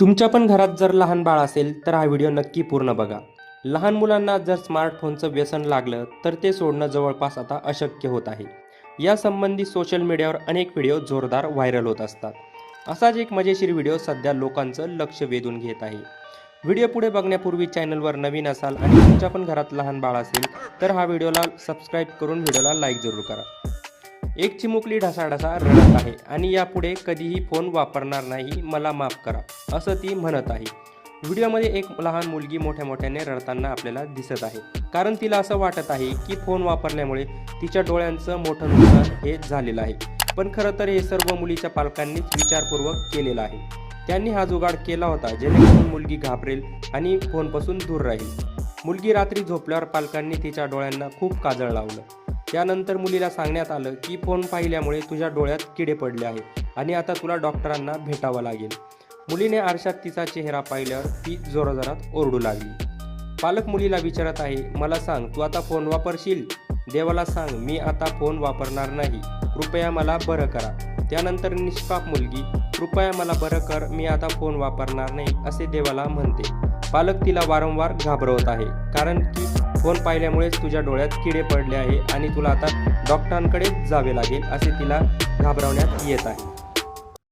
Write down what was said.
तुमच्या पण घरात जर लहान बाळ असेल तर हा व्हिडिओ नक्की पूर्ण बघा. लहान मुलांना जर स्मार्टफोनचं व्यसन लागलं तर ते सोडणं जवळपास आता अशक्य होत आहे. यासंबंधी सोशल मीडियावर अनेक व्हिडिओ जोरदार व्हायरल होत असतात. असाच एक मजेशीर व्हिडिओ सध्या लोकांचं लक्ष वेधून घेत आहे. व्हिडिओ पुढे बघण्यापूर्वी चॅनलवर नवीन असाल आणि तुमच्या पण घरात लहान बाळ असेल तर हा व्हिडिओला सबस्क्राईब करून व्हिडिओला लाईक जरूर करा. एक चिमुकली ढसाढसा रडत आहे आणि यापुढे कधीही फोन वापरणार नाही मला माफ करा असं ती म्हणत आहे. व्हिडिओमध्ये एक लहान मुलगी मोठ्या मोठ्याने रडताना आपल्याला दिसत आहे. कारण तिला असं वाटत आहे की फोन वापरल्यामुळे तिच्या डोळ्यांचं मोठं नुकसान हे झालेलं आहे. पण खरं तर हे सर्व मुलीच्या पालकांनीच विचारपूर्वक केलेलं आहे. त्यांनी हा जुगाड केला होता जेणेकरून मुलगी घाबरेल आणि फोनपासून दूर राहील. मुलगी रात्री झोपल्यावर पालकांनी तिच्या डोळ्यांना खूप काजळ लावलं. त्यानंतर मुलीला सांगण्यात आलं की फोन पाहिल्यामुळे तुझ्या डोळ्यात किडे पडले आहेत आणि आता तुला डॉक्टरांना भेटावं लागेल. मुलीने आरशात तिचा चेहरा पाहिल्यावर ती जोराजोरात ओरडू लागली. पालक मुलीला विचारत आहे मला सांग तू आता फोन वापरशील? देवाला सांग मी आता फोन वापरणार नाही. कृपया मला बरं करा. त्यानंतर निष्पाप मुलगी कृपया मला बरं कर मी आता फोन वापरणार नाही असे देवाला म्हणते. पालक तिला वारंवार घाबरवत आहे. कारण की फोन पाहिल्यामुळेच तुझ्या डोळ्यात किडे पडले आहे आणि तुला आता डॉक्टरांकडे जावे लागेल असे तिला घाबरवण्यात येत आहे.